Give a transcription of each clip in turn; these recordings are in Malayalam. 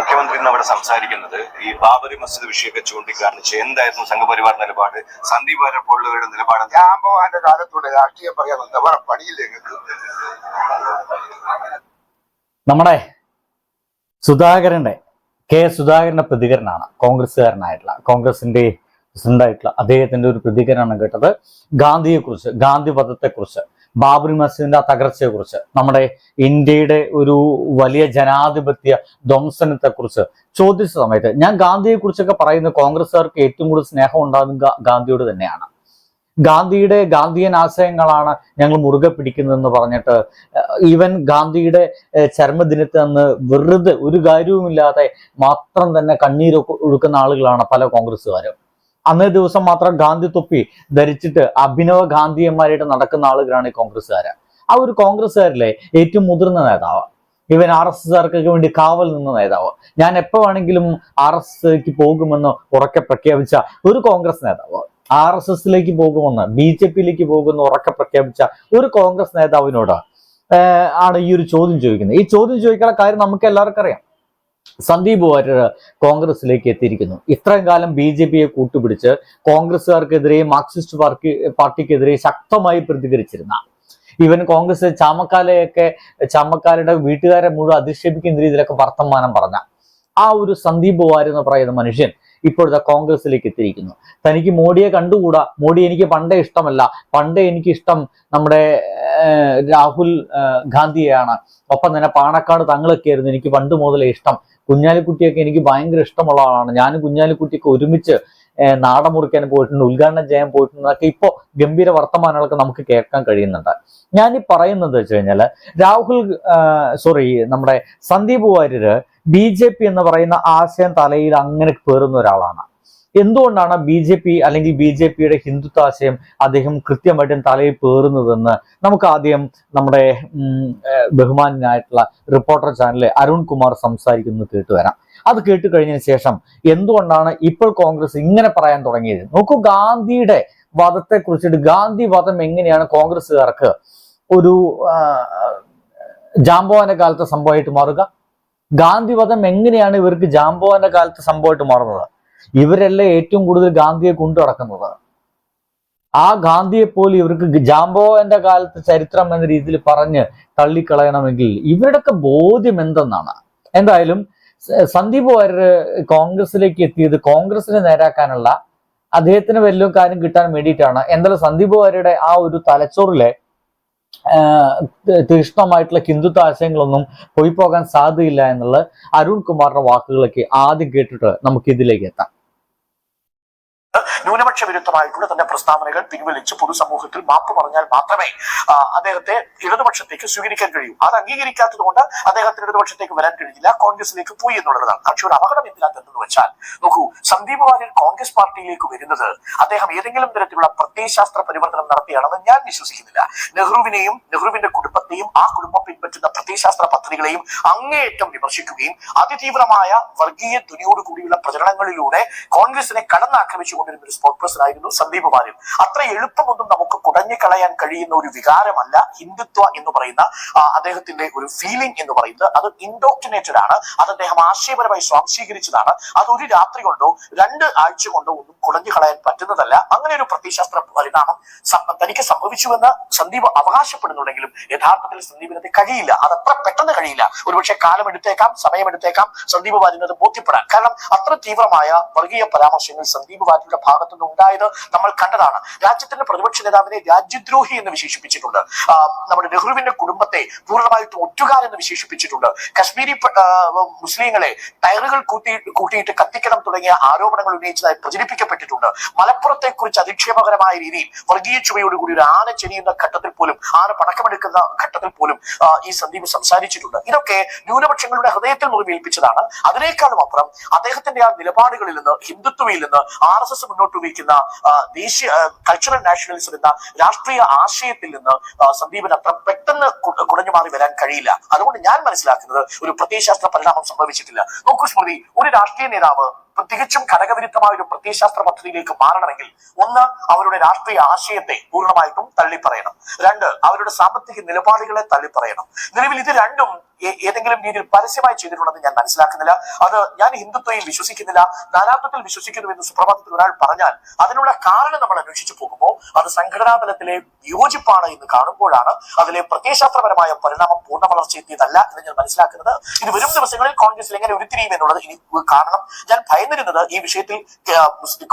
മുഖ്യമന്ത്രി ഇന്ന് അവിടെ സംസാരിക്കുന്നത് ഈ ബാബരി മസ്ജിദ് വിഷയമൊക്കെ ചൂണ്ടിക്കാണിച്ച് എന്തായിരുന്നു സംഘപരിവാർ നിലപാട്? സന്ദീപ് വാര്യർ പോലുള്ളവരുടെ നിലപാട്? പോകാന്റെ കാലത്തൂടെ രാഷ്ട്രീയം പറയാൻ എന്താ വേറെ പണിയില്ലേ നമ്മുടെ സുധാകരന്റെ കെ സുധാകരന്റെ പ്രതികരണമാണ് കോൺഗ്രസ്സുകാരനായിട്ടുള്ള കോൺഗ്രസിന്റെ പ്രസിഡന്റായിട്ടുള്ള അദ്ദേഹത്തിന്റെ ഒരു പ്രതികരണമാണ് കേട്ടത്. ഗാന്ധിയെക്കുറിച്ച് ഗാന്ധി വധത്തെക്കുറിച്ച് ബാബറി മസ്ജിദിന്റെ ആ തകർച്ചയെക്കുറിച്ച് നമ്മുടെ ഇന്ത്യയുടെ ഒരു വലിയ ജനാധിപത്യ ധ്വംസനത്തെക്കുറിച്ച് ചോദിച്ച സമയത്ത് ഞാൻ ഗാന്ധിയെക്കുറിച്ചൊക്കെ പറയുന്ന കോൺഗ്രസ്സുകാർക്ക് ഏറ്റവും കൂടുതൽ സ്നേഹം ഉണ്ടാകുന്ന ഗാന്ധിയോട് തന്നെയാണ്. ഗാന്ധിയുടെ ഗാന്ധിയൻ ആശയങ്ങളാണ് ഞങ്ങൾ മുറുകെ പിടിക്കുന്നതെന്ന് പറഞ്ഞിട്ട് ഈവൻ ഗാന്ധിയുടെ ചരമദിനത്തിൽ ചരമദിനത്തെ അന്ന് വെറുതെ ഒരു കാര്യവുമില്ലാതെ മാത്രം തന്നെ കണ്ണീരൊക്കെ ഒഴുക്കുന്ന ആളുകളാണ് പല കോൺഗ്രസ്സുകാരും. അന്നേ ദിവസം മാത്രം ഗാന്ധി തൊപ്പി ധരിച്ചിട്ട് അഭിനവ ഗാന്ധിയന്മാരായിട്ട് നടക്കുന്ന ആളുകളാണ് ഈ കോൺഗ്രസ്സുകാര്. ആ ഒരു കോൺഗ്രസ്സുകാരിലെ ഏറ്റവും മുതിർന്ന നേതാവ് ഇവൻ ആർ എസ് എസ്സുകാർക്കൊക്കെ വേണ്ടി കാവൽ നിന്ന നേതാവ് ഞാൻ എപ്പോ വേണമെങ്കിലും ആർ എസ് എസിലേക്ക് പോകുമെന്ന് ഉറക്കെ പ്രഖ്യാപിച്ച ഒരു കോൺഗ്രസ് നേതാവ് ആർ എസ് എസിലേക്ക് പോകുമെന്ന് ബി ജെ പിയിലേക്ക് പോകുമെന്ന് ഉറക്കെ പ്രഖ്യാപിച്ച ഒരു കോൺഗ്രസ് നേതാവിനോട് ആണ് ഈ ഒരു ചോദ്യം ചോദിക്കുന്നത്. ഈ ചോദ്യം ചോദിക്കാനുള്ള കാര്യം നമുക്ക് എല്ലാവർക്കും അറിയാം. സന്ദീപ് വാര്യർ കോൺഗ്രസിലേക്ക് എത്തിയിരിക്കുന്നു. ഇത്രയും കാലം ബി ജെ പിയെ കൂട്ടുപിടിച്ച് കോൺഗ്രസുകാർക്കെതിരെ മാർക്സിസ്റ്റ് പാർട്ടി പാർട്ടിക്കെതിരെ ശക്തമായി പ്രതികരിച്ചിരുന്ന ഇവൻ കോൺഗ്രസ് ചാമക്കാലയൊക്കെ ചാമക്കാലയുടെ വീട്ടുകാരെ മുഴുവൻ അധിക്ഷേപിക്കുന്ന രീതിയിലൊക്കെ വർത്തമാനം പറഞ്ഞ ആ ഒരു സന്ദീപ് വാര്യർ എന്ന് പറയുന്ന മനുഷ്യൻ ഇപ്പോഴത്തെ കോൺഗ്രസിലേക്ക് എത്തിയിരിക്കുന്നു. തനിക്ക് മോഡിയെ കണ്ടുകൂടാ? മോഡി എനിക്ക് പണ്ടേ ഇഷ്ടമല്ല. പണ്ടേ എനിക്ക് ഇഷ്ടം നമ്മുടെ രാഹുൽ ഗാന്ധിയെയാണ്. ഒപ്പം തന്നെ പാണക്കാട് തങ്ങളൊക്കെ ആയിരുന്നു എനിക്ക് പണ്ട് മുതലേ ഇഷ്ടം. കുഞ്ഞാലിക്കുട്ടിയൊക്കെ എനിക്ക് ഭയങ്കര ഇഷ്ടമുള്ള ആളാണ്. ഞാനും കുഞ്ഞാലിക്കുട്ടിയൊക്കെ ഒരുമിച്ച് നാടൻ മുറിക്കാൻ പോയിട്ടുണ്ട് ഉദ്ഘാടനം ചെയ്യാൻ പോയിട്ടുണ്ട് എന്നൊക്കെ ഇപ്പോൾ ഗംഭീര വർത്തമാനങ്ങളൊക്കെ നമുക്ക് കേൾക്കാൻ കഴിയുന്നുണ്ട്. ഞാൻ ഈ പറയുന്നത് വെച്ച് കഴിഞ്ഞാൽ രാഹുൽ സോറി നമ്മുടെ Sandeep Warrier B J P എന്ന് പറയുന്ന ആശയം തലയിൽ അങ്ങനെ പേറുന്ന ഒരാളാണ്. എന്തുകൊണ്ടാണ് ബി ജെ പി അല്ലെങ്കിൽ ബി ജെ പിയുടെ ഹിന്ദുത്വാശയം അദ്ദേഹം കൃത്യമായിട്ടും തലയിൽ പേറുന്നതെന്ന് നമുക്ക് ആദ്യം നമ്മുടെ ബഹുമാനായിട്ടുള്ള റിപ്പോർട്ടർ ചാനലിലെ അരുൺ കുമാർ സംസാരിക്കുന്നത് കേട്ട് വരാം. അത് കേട്ട് കഴിഞ്ഞതിന് ശേഷം എന്തുകൊണ്ടാണ് ഇപ്പോൾ കോൺഗ്രസ് ഇങ്ങനെ പറയാൻ തുടങ്ങിയത്? നോക്കൂ ഗാന്ധിയുടെ വധത്തെ കുറിച്ചിട്ട് ഗാന്ധി വധം എങ്ങനെയാണ് കോൺഗ്രസ്സുകാർക്ക് ഒരു ജാംബോവന്റെ കാലത്തെ സംഭവമായിട്ട് മാറുക? ഗാന്ധി വധം എങ്ങനെയാണ് ഇവർക്ക് ജാംബോവന്റെ കാലത്ത് സംഭവമായിട്ട് മാറുന്നത്? ഇവരല്ലേ ഏറ്റവും കൂടുതൽ ഗാന്ധിയെ കൊണ്ടു നടക്കുന്നത്. ആ ഗാന്ധിയെ പോലെ ഇവർക്ക് ജാംബോവന്റെ കാലത്ത് ചരിത്രം എന്ന രീതിയിൽ പറഞ്ഞ് തള്ളിക്കളയണമെങ്കിൽ ഇവരുടെയൊക്കെ ബോധ്യം എന്തെന്നാണ്? എന്തായാലും സന്ദീപ് വാര്യർ കോൺഗ്രസിലേക്ക് എത്തിയത് കോൺഗ്രസിനെ നേരാക്കാനുള്ള അദ്ദേഹത്തിന് വലിയ കാര്യം കിട്ടാൻ വേണ്ടിയിട്ടാണ്. എന്തായാലും സന്ദീപ് വാര്യരുടെ ആ ഒരു തലച്ചോറിലെ ആഹ് ത- തീക്ഷ്ണമായിട്ടുള്ള ഹിന്ദുത്വ ആശയങ്ങളൊന്നും പോയി പോകാൻ സാധ്യതയില്ല എന്നുള്ള അരുൺ കുമാറിന്റെ വാക്കുകളൊക്കെ ആദ്യം കേട്ടിട്ട് നമുക്ക് ഇതിലേക്ക് എത്താം. ന്യൂനപക്ഷ വിരുദ്ധമായിട്ടുള്ള തന്റെ പ്രസ്താവനകൾ പിൻവലിച്ച് പൊതുസമൂഹത്തിൽ മാപ്പ് പറഞ്ഞാൽ മാത്രമേ അദ്ദേഹത്തെ ഇടതുപക്ഷത്തേക്ക് സ്വീകരിക്കാൻ കഴിയൂ. അത് അംഗീകരിക്കാത്തത് കൊണ്ട് അദ്ദേഹത്തിന് ഇടതുപക്ഷത്തേക്ക് വരാൻ കഴിഞ്ഞില്ല കോൺഗ്രസിലേക്ക് പോയി എന്നുള്ളതാണ്. കക്ഷിയുടെ അപകടം എന്തിനകത്തെന്ന് വെച്ചാൽ നോക്കൂ സന്ദീപ് വാര്യർ കോൺഗ്രസ് പാർട്ടിയിലേക്ക് വരുന്നത് അദ്ദേഹം ഏതെങ്കിലും തരത്തിലുള്ള പ്രത്യയശാസ്ത്ര പരിവർത്തനം നടത്തിയാണെന്ന് ഞാൻ വിശ്വസിക്കുന്നില്ല. നെഹ്റുവിനെയും നെഹ്റുവിന്റെ കുടുംബത്തെയും ആ കുടുംബം പിൻപറ്റുന്ന പ്രത്യയശാസ്ത്ര പദ്ധതികളെയും അങ്ങേയറ്റം വിമർശിക്കുകയും അതിതീവ്രമായ വർഗീയ ധ്വനിയോട് കൂടിയുള്ള പ്രചരണങ്ങളിലൂടെ കോൺഗ്രസിനെ കടന്നാക്രമിച്ചു കടന്നാക്രമിച്ചുകൊണ്ടിരുന്ന ഒരു സ്പോർട് പേഴ്സൺ ആയിരുന്നു സന്ദീപ് ബാലൻ അത്ര എളുപ്പമൊന്നും നമുക്ക് കുടഞ്ഞിക്കളയാൻ കളയാൻ കഴിയുന്ന ഒരു വികാരമല്ല ഹിന്ദുത്വ എന്ന് പറയുന്ന അദ്ദേഹത്തിന്റെ ഒരു ഫീലിംഗ് എന്ന് പറയുന്നത്. അത് ഇൻഡോക്ടിനേറ്റഡ് ആണ്. അത് അദ്ദേഹം ആശയപരമായി സ്വാംശീകരിച്ചതാണ്. അത് ഒരു രാത്രി കൊണ്ടോ രണ്ട് ആഴ്ച കൊണ്ടോ ഒന്നും കുടഞ്ഞു കളയാൻ പറ്റുന്നതല്ല. അങ്ങനെ ഒരു പ്രത്യശാസ്ത്ര പരിണാമം തനിക്ക് സംഭവിച്ചുവെന്ന് സന്ദീപ് അവകാശപ്പെടുന്നുണ്ടെങ്കിലും യഥാർത്ഥത്തിൽ സന്ദീപിന് അത് കഴിയില്ല. അത് അത്ര പെട്ടെന്ന് കഴിയില്ല. ഒരുപക്ഷെ കാലം എടുത്തേക്കാം സമയമെടുത്തേക്കാം സന്ദീപ് വാര്യന് അത് ബോധ്യപ്പെടാൻ. കാരണം അത്ര തീവ്രമായ വർഗീയ പരാമർശങ്ങൾ സന്ദീപ് വാര്യയുടെ ഭാഗത്തു നിന്ന് ഉണ്ടായത് നമ്മൾ കണ്ടതാണ്. രാജ്യത്തിന്റെ പ്രതിപക്ഷ നേതാവിനെ രാജ്യദ്രോഹി എന്ന് വിശേഷിപ്പിച്ചിട്ടുണ്ട്. നമ്മുടെ നെഹ്റുവിന്റെ കുടുംബത്തെ പൂർണമായിട്ടും ഒറ്റുകാർ എന്ന് വിശേഷിപ്പിച്ചിട്ടുണ്ട്. കശ്മീരി മുസ്ലിങ്ങളെ ടയറുകൾ കൂട്ടി കൂട്ടിയിട്ട് കത്തിക്കണം തുടങ്ങിയ ആരോപണങ്ങൾ ഉന്നയിച്ചതായി പ്രചരിപ്പിക്കപ്പെട്ടിട്ടുണ്ട്. മലപ്പുറത്തെ കുറിച്ച് അധിക്ഷേപകരമായ രീതിയിൽ വർഗീയ ചുവയോടുകൂടി ഒരു ആന ചെരിയുന്ന ഘട്ടത്തിൽ പോലും ആന പടക്കമെടുക്കുന്ന ഘട്ടത്തിൽ പോലും ഈ സന്ദീപ് സംസാരിച്ചിട്ടുണ്ട്. ഇതൊക്കെ ന്യൂനപക്ഷങ്ങളുടെ ഹൃദയത്തിൽ മുറിവേൽപ്പിച്ചതാണ്. അതിനേക്കാളും അപ്പുറം അദ്ദേഹത്തിന്റെ ആ നിലപാടുകളിൽ നിന്ന് ഹിന്ദുത്വയിൽ നിന്ന് ആർ എസ് എസ് മുന്നോട്ട് വയ്ക്കുന്ന ദേശീയ കൾച്ചറൽ നാഷണലിസം എന്ന രാഷ്ട്രീയ ആശയത്തിൽ നിന്ന് സന്ദീപിന് അത്ര പെട്ടെന്ന് കുടഞ്ഞു മാറി വരാൻ കഴിയില്ല. അതുകൊണ്ട് ഞാൻ മനസ്സിലാക്കുന്നത് ഒരു പ്രത്യയശാസ്ത്ര പരിണാമം സംഭവിച്ചിട്ടില്ല. നോക്കൂ സ്മൃതി ഒരു രാഷ്ട്രീയ നേതാവ് തികച്ചും ഘടകവിരുദ്ധമായ ഒരു പ്രത്യയശാസ്ത്ര പദ്ധതിയിലേക്ക് മാറണമെങ്കിൽ ഒന്ന് അവരുടെ രാഷ്ട്രീയ ആശയത്തെ പൂർണമായിട്ടും തള്ളിപ്പറയണം. രണ്ട് അവരുടെ സാമ്പത്തിക നിലപാടുകളെ തള്ളിപ്പറയണം. നിലവിൽ ഇത് രണ്ടും ഏതെങ്കിലും രീതിയിൽ പരസ്യമായി ചെയ്തിട്ടുണ്ടെന്ന് ഞാൻ മനസ്സിലാക്കുന്നില്ല. അത് ഞാൻ ഹിന്ദുത്വയിൽ വിശ്വസിക്കുന്നില്ല. നാനാത്വത്തിൽ വിശ്വസിക്കുന്നു എന്ന് സുപ്രഭാതത്തിൽ ഒരാൾ പറഞ്ഞാൽ അതിനുള്ള കാരണം നമ്മൾ അന്വേഷിച്ചു പോകുമ്പോൾ അത് സംഘടനാ തലത്തിലെ യോജിപ്പാണ് എന്ന് കാണുമ്പോഴാണ് അതിലെ പ്രത്യയശാസ്ത്രപരമായ പരിണാമം പൂർണ വളർച്ച എത്തിയതല്ല എന്ന് ഞാൻ മനസ്സിലാക്കുന്നത്. ഇത് വരും ദിവസങ്ങളിൽ കോൺഗ്രസിൽ എങ്ങനെ ഉരുത്തിരിയും എന്നുള്ളത് ഇനി കാരണം ഞാൻ ഭയന്നിരുന്നത് ഈ വിഷയത്തിൽ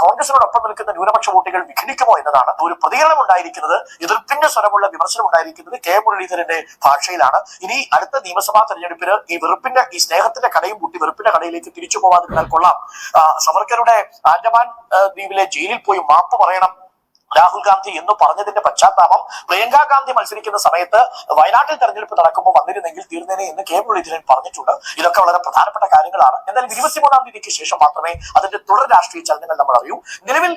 കോൺഗ്രസിനോടൊപ്പം നിൽക്കുന്ന ന്യൂനപക്ഷ വോട്ടുകൾ വിഘടിക്കുമോ എന്നതാണ്. ഒരു പ്രതികരണം ഉണ്ടായിരിക്കുന്നത് എതിർപ്പിന്റെ സ്വരമുള്ള വിമർശനം ഉണ്ടായിരിക്കുന്നത് കെ മുരളീധരന്റെ ഭാഷയിലാണ്. ഇനി അടുത്ത നിയമസഭാ തെരഞ്ഞെടുപ്പിന് ഈ വെറുപ്പിന്റെ ഈ സ്നേഹത്തിന്റെ കടയും പൂട്ടി വെറുപ്പിന്റെ കടയിലേക്ക് തിരിച്ചു പോവാതിരുന്നാൽ കൊള്ളാം. സവർക്കറുടെ ആൻഡമാൻ ദ്വീപിലെ ജയിലിൽ പോയി മാപ്പ് പറയണം. രാഹുൽ ഗാന്ധി എന്ന് പറഞ്ഞതിന്റെ പശ്ചാത്താപം പ്രിയങ്ക ഗാന്ധി മത്സരിക്കുന്ന സമയത്ത് വയനാട്ടിൽ തെരഞ്ഞെടുപ്പ് നടക്കുമ്പോൾ വന്നിരുന്നെങ്കിൽ തീർന്നേനെ എന്ന് കെ മുരളീധരൻ പറഞ്ഞിട്ടുണ്ട്. ഇതൊക്കെ വളരെ പ്രധാനപ്പെട്ട കാര്യങ്ങളാണ്. എന്തായാലും ഇരുപത്തിമൂന്നാം തീയതിക്ക് ശേഷം മാത്രമേ അതിന്റെ തുടർ രാഷ്ട്രീയ ചലനങ്ങൾ നമ്മൾ അറിയൂ. നിലവിൽ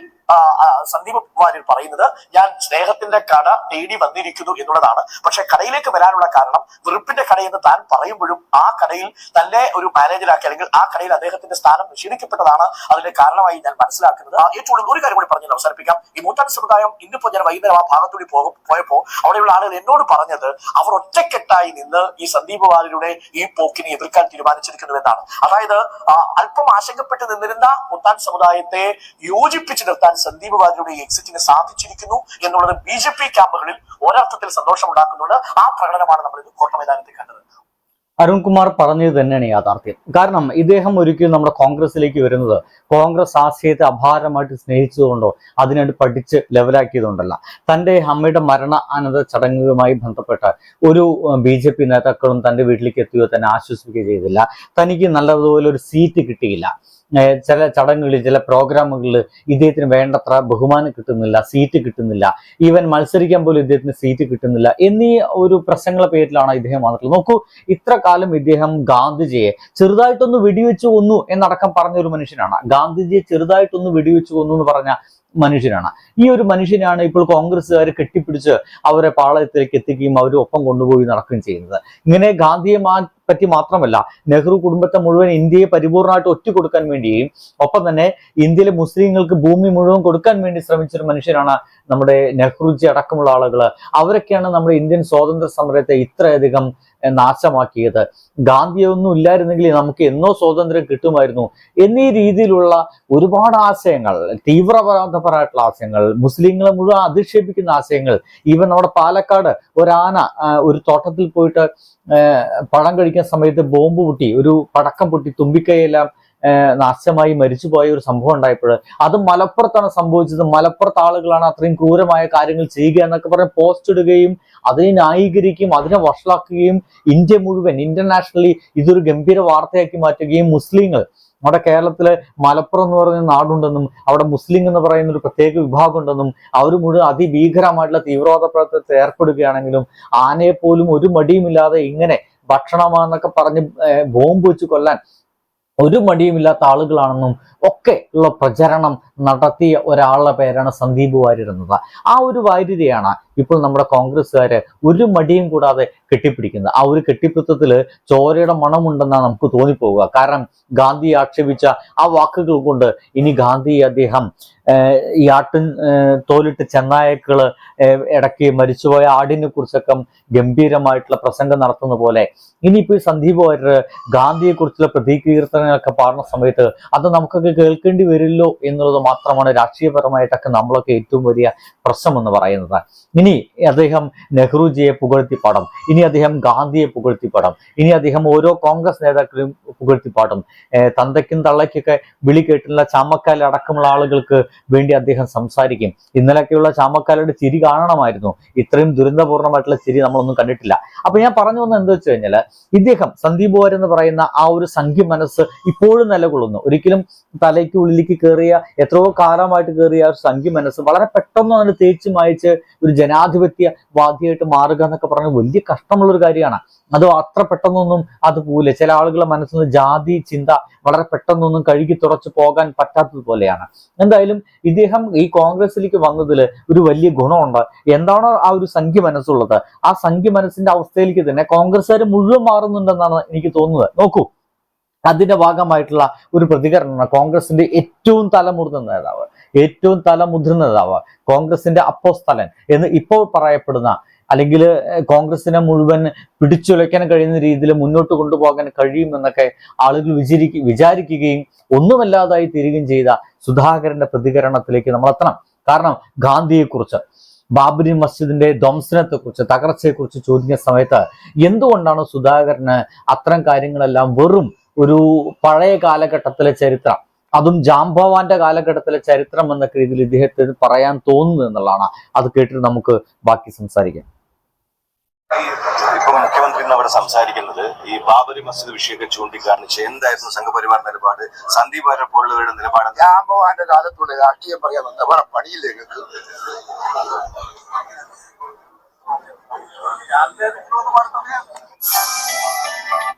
സന്ദീപ് വാര്യർ പറയുന്നത് ഞാൻ സ്നേഹത്തിന്റെ കട തേടി വന്നിരിക്കുന്നു എന്നുള്ളതാണ്. പക്ഷെ കടയിലേക്ക് വരാനുള്ള കാരണം വെറുപ്പിന്റെ കടയെന്ന് താൻ പറയുമ്പോഴും ആ കടയിൽ തന്നെ ഒരു മാനേജറാക്കി അല്ലെങ്കിൽ ആ കടയിൽ അദ്ദേഹത്തിന്റെ സ്ഥാനം നിഷേധിക്കപ്പെട്ടതാണ് അതിന്റെ കാരണമായി ഞാൻ മനസ്സിലാക്കുന്നത്. ഏറ്റവും ഒരു കാര്യം കൂടി പറഞ്ഞു അവസാനിപ്പിക്കാം. ഈ മൂത്താൻ സമുദായം ഇന്നിപ്പോ ഞാൻ വൈകുന്നേരം ആ ഭാഗത്തൂടി പോകും പോയപ്പോ അവിടെയുള്ള ആളുകൾ എന്നോട് പറഞ്ഞത് അവർ ഒറ്റക്കെട്ടായി നിന്ന് ഈ സന്ദീപ് വാര്യരുടെ ഈ പോക്കിനെ എതിർക്കാൻ തീരുമാനിച്ചിരിക്കുന്നു എന്നാണ്. അതായത് അല്പം ആശങ്കപ്പെട്ട് നിന്നിരുന്ന മുത്താൻ സമുദായത്തെ യോജിപ്പിച്ചു നിർത്താൻ സന്ദീപ് വാര്യരുടെ ഈ എക്സിറ്റിന് സാധിച്ചിരിക്കുന്നു എന്നുള്ളത് ബി ജെ പി ക്യാമ്പുകളിൽ ഒരർത്ഥത്തിൽ സന്തോഷം ഉണ്ടാക്കുന്നുണ്ട് ആ പ്രകടനമാണ് നമ്മൾ ഇത് കോട്ട മൈതാനത്തിൽ കണ്ടത്. അരുൺകുമാർ പറഞ്ഞത് തന്നെയാണ് യാഥാർത്ഥ്യം. കാരണം ഇദ്ദേഹം ഒരിക്കലും നമ്മുടെ കോൺഗ്രസിലേക്ക് വരുന്നത് കോൺഗ്രസ് ആശയത്തെ അപാരമായിട്ട് സ്നേഹിച്ചതുകൊണ്ടോ അതിനായിട്ട് പഠിച്ച് ലെവലാക്കിയതുകൊണ്ടല്ല. തന്റെ അമ്മയുടെ മരണ അനന്ത ചടങ്ങുകളുമായി ബന്ധപ്പെട്ട ഒരു ബി ജെ പി നേതാക്കളും തന്റെ വീട്ടിലേക്ക് എത്തുകയോ തന്നെ ആശ്വസിപ്പിക്കുകയോ ചെയ്തില്ല. തനിക്ക് നല്ലതുപോലെ ഒരു സീറ്റ് കിട്ടിയില്ല. ചില ചടങ്ങുകളിൽ ചില പ്രോഗ്രാമുകളിൽ ഇദ്ദേഹത്തിന് വേണ്ടത്ര ബഹുമാനം കിട്ടുന്നില്ല സീറ്റ് കിട്ടുന്നില്ല. ഈവൻ മത്സരിക്കാൻ പോലും ഇദ്ദേഹത്തിന് സീറ്റ് കിട്ടുന്നില്ല എന്നീ ഒരു പ്രശ്നങ്ങളുടെ പേരിലാണ് ഇദ്ദേഹം വന്നിട്ടുള്ളത്. നോക്കൂ ഇത്ര കാലം ഇദ്ദേഹം ഗാന്ധിജിയെ ചെറുതായിട്ടൊന്ന് വെടിവെച്ചു കൊന്നു എന്നടക്കം പറഞ്ഞ ഒരു മനുഷ്യനാണ്. ഗാന്ധിജിയെ ചെറുതായിട്ടൊന്ന് വെടിവെച്ചു കൊന്നു എന്ന് പറഞ്ഞ മനുഷ്യനാണ് ഈ ഒരു മനുഷ്യനാണ് ഇപ്പോൾ കോൺഗ്രസ്സുകാർ കെട്ടിപ്പിടിച്ച് അവരെ പാളയത്തിലേക്ക് എത്തിക്കുകയും അവരെ ഒപ്പം കൊണ്ടുപോയി നടക്കുകയും ചെയ്യുന്നത്. ഇങ്ങനെ ഗാന്ധിയെ പറ്റി മാത്രമല്ല നെഹ്റു കുടുംബത്തെ മുഴുവൻ ഇന്ത്യയെ പരിപൂർണമായിട്ട് ഒറ്റ കൊടുക്കാൻ വേണ്ടിയും ഒപ്പം തന്നെ ഇന്ത്യയിലെ മുസ്ലിങ്ങൾക്ക് ഭൂമി മുഴുവൻ കൊടുക്കാൻ വേണ്ടി ശ്രമിച്ചൊരു മനുഷ്യനാണ് നമ്മുടെ നെഹ്റുജി അടക്കമുള്ള ആളുകൾ അവരൊക്കെയാണ് നമ്മുടെ ഇന്ത്യൻ സ്വാതന്ത്ര്യ സമരത്തെ ഇത്രയധികം നാശമാക്കിയത്. ഗാന്ധിയൊന്നും ഇല്ലായിരുന്നെങ്കിൽ നമുക്ക് എന്നോ സ്വാതന്ത്ര്യം കിട്ടുമായിരുന്നു. എന്നീ രീതിയിലുള്ള ഒരുപാട് ആശയങ്ങൾ തീവ്രവാദപരമായിട്ടുള്ള ആശയങ്ങൾ മുസ്ലിങ്ങളെ മുഴുവൻ അധിക്ഷേപിക്കുന്ന ആശയങ്ങൾ ഈവൻ നമ്മുടെ പാലക്കാട് ഒരാന ഒരു തോട്ടത്തിൽ പോയിട്ട് പഴം കഴിക്കുന്ന സമയത്ത് ബോംബ് പൊട്ടി ഒരു പടക്കം പൊട്ടി തുമ്പിക്കൈയെല്ലാം നാശമായി മരിച്ചുപോയ ഒരു സംഭവം ഉണ്ടായപ്പോൾ അത് മലപ്പുറത്താണ് സംഭവിച്ചത്. മലപ്പുറത്ത് ആളുകളാണ് അത്രയും ക്രൂരമായ കാര്യങ്ങൾ ചെയ്യുക എന്നൊക്കെ പറഞ്ഞ് പോസ്റ്റ് ഇടുകയും അതിനെ ന്യായീകരിക്കുകയും അതിനെ വഷളാക്കുകയും ഇന്ത്യ മുഴുവൻ ഇന്റർനാഷണലി ഇതൊരു ഗംഭീര വാർത്തയാക്കി മാറ്റുകയും മുസ്ലിങ്ങൾ നമ്മുടെ കേരളത്തിൽ മലപ്പുറം എന്ന് പറയുന്ന നാടുണ്ടെന്നും അവിടെ മുസ്ലിം എന്ന് പറയുന്ന ഒരു പ്രത്യേക വിഭാഗം ഉണ്ടെന്നും അവർ മുഴുവൻ അതിഭീകരമായിട്ടുള്ള തീവ്രവാദ പ്രവർത്തനത്തിൽ ഏർപ്പെടുകയാണെങ്കിലും ആനയെ പോലും ഒരു മടിയുമില്ലാതെ ഇങ്ങനെ ഭക്ഷണമാണെന്നൊക്കെ പറഞ്ഞ് ബോംബ് വെച്ച് കൊല്ലാൻ ഒരു മടിയുമില്ലാത്ത ആളുകളാണെന്നും ഒക്കെ ഉള്ള പ്രചരണം നടത്തിയ ഒരാളുടെ പേരാണ് സന്ദീപ് വാര്യർ എന്നത്. ആ ഒരു വാര്യരെയാണ് ഇപ്പോൾ നമ്മുടെ കോൺഗ്രസ്സുകാരെ ഒരു മടിയും കൂടാതെ കെട്ടിപ്പിടിക്കുന്നത് ആ ഒരു കെട്ടിപ്പിടുത്തത്തിൽ ചോരയുടെ മണമുണ്ടെന്നാണ് നമുക്ക് തോന്നിപ്പോവുക. കാരണം ഗാന്ധി ആക്ഷേപിച്ച ആ വാക്കുകൾ കൊണ്ട് ഇനി ഗാന്ധി അദ്ദേഹം ഈ ആട്ടിൻ തോലിട്ട് ചെന്നായക്കൾ ഇടയ്ക്ക് മരിച്ചുപോയ ആടിനെ കുറിച്ചൊക്കെ ഗംഭീരമായിട്ടുള്ള പ്രസംഗം നടത്തുന്ന പോലെ ഇനിയിപ്പോ ഈ സന്ദീപ് വാര്യർ ഗാന്ധിയെ കുറിച്ചുള്ള പ്രതികീർത്തനങ്ങളൊക്കെ പാടുന്ന സമയത്ത് അത് നമുക്കൊക്കെ കേൾക്കേണ്ടി വരില്ലോ എന്നുള്ളത് മാത്രമാണ് രാഷ്ട്രീയപരമായിട്ടൊക്കെ നമ്മളൊക്കെ ഏറ്റവും വലിയ പ്രശ്നം എന്ന് പറയുന്നത്. ഇനി അദ്ദേഹം നെഹ്റുജിയെ പുകഴ്ത്തി പാടും. ഇനി അദ്ദേഹം ഗാന്ധിയെ പുകഴ്ത്തി പാടും. ഇനി അദ്ദേഹം ഓരോ കോൺഗ്രസ് നേതാക്കളെയും പുകഴ്ത്തി പാടും. തന്തയ്ക്കും തള്ളയ്ക്കൊക്കെ വിളി കേട്ടുള്ള ചാമക്കാല അടക്കമുള്ള ആളുകൾക്ക് വേണ്ടി അദ്ദേഹം സംസാരിക്കും. ഇന്നലെയൊക്കെയുള്ള ചാമക്കാലയുടെ ചിരി കാണണമായിരുന്നു. ഇത്രയും ദുരന്തപൂർണമായിട്ടുള്ള ചിരി നമ്മളൊന്നും കണ്ടിട്ടില്ല. അപ്പൊ ഞാൻ പറഞ്ഞു വന്നത് എന്താ വെച്ച് കഴിഞ്ഞാൽ ഇദ്ദേഹം സന്ദീപ് വാര്യർ എന്ന് പറയുന്ന ആ ഒരു സംഖ്യ മനസ്സ് ഇപ്പോഴും നിലകൊള്ളുന്നു. ഒരിക്കലും തലയ്ക്ക് ഉള്ളിലേക്ക് കയറിയ എത്രയോ കാലമായിട്ട് കയറിയ ആ ഒരു സംഖ്യ മനസ്സ് വളരെ പെട്ടെന്ന് അതിന് തേച്ച് മായച്ച് ഒരു ജനാധിപത്യ വാദിയായിട്ട് മാറുക എന്നൊക്കെ പറഞ്ഞാൽ വലിയ കഷ്ടമുള്ള ഒരു കാര്യമാണ്. അത് അത്ര പെട്ടെന്നൊന്നും അത് പോവില്ല. ചില ആളുകളുടെ മനസ്സിൽ നിന്ന് ജാതി ചിന്ത വളരെ പെട്ടെന്നൊന്നും കഴുകി തുറച്ചു പോകാൻ പറ്റാത്തത് പോലെയാണ്. എന്തായാലും ഇദ്ദേഹം ഈ കോൺഗ്രസിലേക്ക് വന്നതിൽ ഒരു വലിയ ഗുണമുണ്ട്. എന്താണോ ആ ഒരു സംഖ്യ മനസ്സുള്ളത്? ആ സംഖ്യ മനസ്സിന്റെ അവസ്ഥയിലേക്ക് തന്നെ കോൺഗ്രസ്സുകാർ മുഴുവൻ മാറുന്നുണ്ടെന്നാണ് എനിക്ക് തോന്നുന്നത്. നോക്കൂ. അതിന്റെ ഭാഗമായിട്ടുള്ള ഒരു പ്രതികരണമാണ് കോൺഗ്രസിന്റെ ഏറ്റവും തലമുതിർന്ന നേതാവ് ഏറ്റവും തലമുതിർന്ന നേതാവ് കോൺഗ്രസിന്റെ അപ്പോസ്തലൻ എന്ന് ഇപ്പോൾ പറയപ്പെടുന്ന അല്ലെങ്കിൽ കോൺഗ്രസിനെ മുഴുവൻ പിടിച്ചുലയ്ക്കാൻ കഴിയുന്ന രീതിയിൽ മുന്നോട്ട് കൊണ്ടുപോകാൻ കഴിയുമെന്നൊക്കെ ആളുകൾ വിചാരിക്ക വിചാരിക്കുകയും ഒന്നുമല്ലാതായി തീരുകയും ചെയ്ത സുധാകരന്റെ പ്രതികരണത്തിലേക്ക് നമ്മൾ എത്തണം. കാരണം ഗാന്ധിയെക്കുറിച്ച് ബാബരി മസ്ജിദിന്റെ ധ്വംസനത്തെക്കുറിച്ച് തകർച്ചയെക്കുറിച്ച് ചോദിക്കുന്ന സമയത്ത് എന്തുകൊണ്ടാണ് സുധാകരന് അത്തരം കാര്യങ്ങളെല്ലാം വെറും ഒരു പഴയ കാലഘട്ടത്തിലെ ചരിത്രം അതും ജാംബവാന്റെ കാലഘട്ടത്തിലെ ചരിത്രം എന്ന രീതിയിൽ ഇദ്ദേഹത്തിന് പറയാൻ തോന്നുന്നു എന്നുള്ളതാണ്. അത് കേട്ടിട്ട് നമുക്ക് ബാക്കി സംസാരിക്കാം. ഇപ്പൊ മുഖ്യമന്ത്രി ഇന്ന് അവിടെ സംസാരിക്കുന്നത് ഈ ബാബരി മസ്ജിദ് വിഷയമൊക്കെ ചൂണ്ടിക്കാണിച്ച് എന്തായിരുന്നു സംഘപരിവാർ നിലപാട്? സന്ദീപ് പോലുള്ളവരുടെ നിലപാട്? ജാംബവാന്റെ കാലത്തുള്ള രാഷ്ട്രീയം പറയാൻ വേറെ പണിയില്ലേ നിങ്ങൾക്ക്?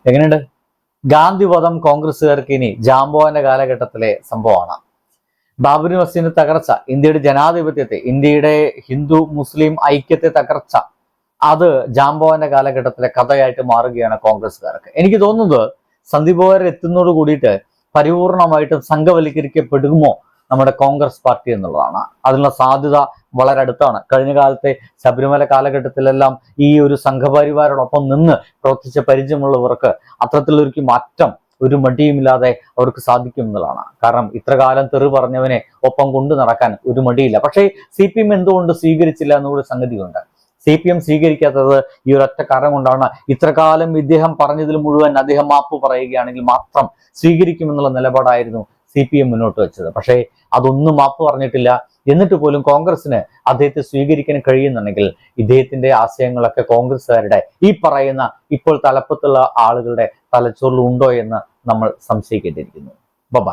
എങ്ങനെയുണ്ട്? ഗാന്ധിവധം കോൺഗ്രസുകാർക്ക് ഇനി ജാംബോന്റെ കാലഘട്ടത്തിലെ സംഭവമാണ്. ബാബരി മസ്ജിദിന്റെ തകർച്ച ഇന്ത്യയുടെ ജനാധിപത്യത്തെ ഇന്ത്യയുടെ ഹിന്ദു മുസ്ലിം ഐക്യത്തെ തകർച്ച അത് ജാംബോന്റെ കാലഘട്ടത്തിലെ കഥയായിട്ട് മാറുകയാണ് കോൺഗ്രസ്സുകാർക്ക്. എനിക്ക് തോന്നുന്നത് സന്ദീപ് വാര്യർ എത്തുന്നതോട് കൂടിയിട്ട് പരിപൂർണമായിട്ടും സംഘവൽക്കരിക്കപ്പെടുമോ നമ്മുടെ കോൺഗ്രസ് പാർട്ടി എന്നുള്ളതാണ്. അതിനുള്ള സാധ്യത വളരെ അടുത്താണ്. കഴിഞ്ഞ കാലത്തെ ശബരിമല കാലഘട്ടത്തിലെല്ലാം ഈ ഒരു സംഘപരിവാരോടൊപ്പം നിന്ന് പ്രവർത്തിച്ച പരിചയമുള്ളവർക്ക് അത്തരത്തിലൊരു മാറ്റം ഒരു മടിയുമില്ലാതെ അവർക്ക് സാധിക്കും എന്നുള്ളതാണ്. കാരണം ഇത്ര കാലം തെറി പറഞ്ഞവനെ ഒപ്പം കൊണ്ടു നടക്കാൻ ഒരു മടിയില്ല. പക്ഷേ സി പി എം എന്തുകൊണ്ട് സ്വീകരിച്ചില്ല എന്നൊരു സംഗതിയുണ്ട്. സി പി എം സ്വീകരിക്കാത്തത് ഈ ഒരൊറ്റ കാരണം കൊണ്ടാണ് ഇത്ര കാലം ഇദ്ദേഹം പറഞ്ഞതിൽ മുഴുവൻ അദ്ദേഹം മാപ്പ് പറയുകയാണെങ്കിൽ മാത്രം സ്വീകരിക്കുമെന്നുള്ള നിലപാടായിരുന്നു സി പി എം മുന്നോട്ട് വെച്ചത്. പക്ഷേ അതൊന്നും മാപ്പ് പറഞ്ഞിട്ടില്ല. എന്നിട്ട് പോലും കോൺഗ്രസിന് അദ്ദേഹത്തെ സ്വീകരിക്കാൻ കഴിയുന്നുണ്ടെങ്കിൽ ഇദ്ദേഹത്തിന്റെ ആശയങ്ങളൊക്കെ കോൺഗ്രസ്സുകാരുടെ ഈ പറയുന്ന ഇപ്പോൾ തലപ്പത്തുള്ള ആളുകളുടെ തലച്ചോറിൽ ഉണ്ടോ എന്ന് നമ്മൾ സംശയിക്കേണ്ടിയിരിക്കുന്നു. ബൈ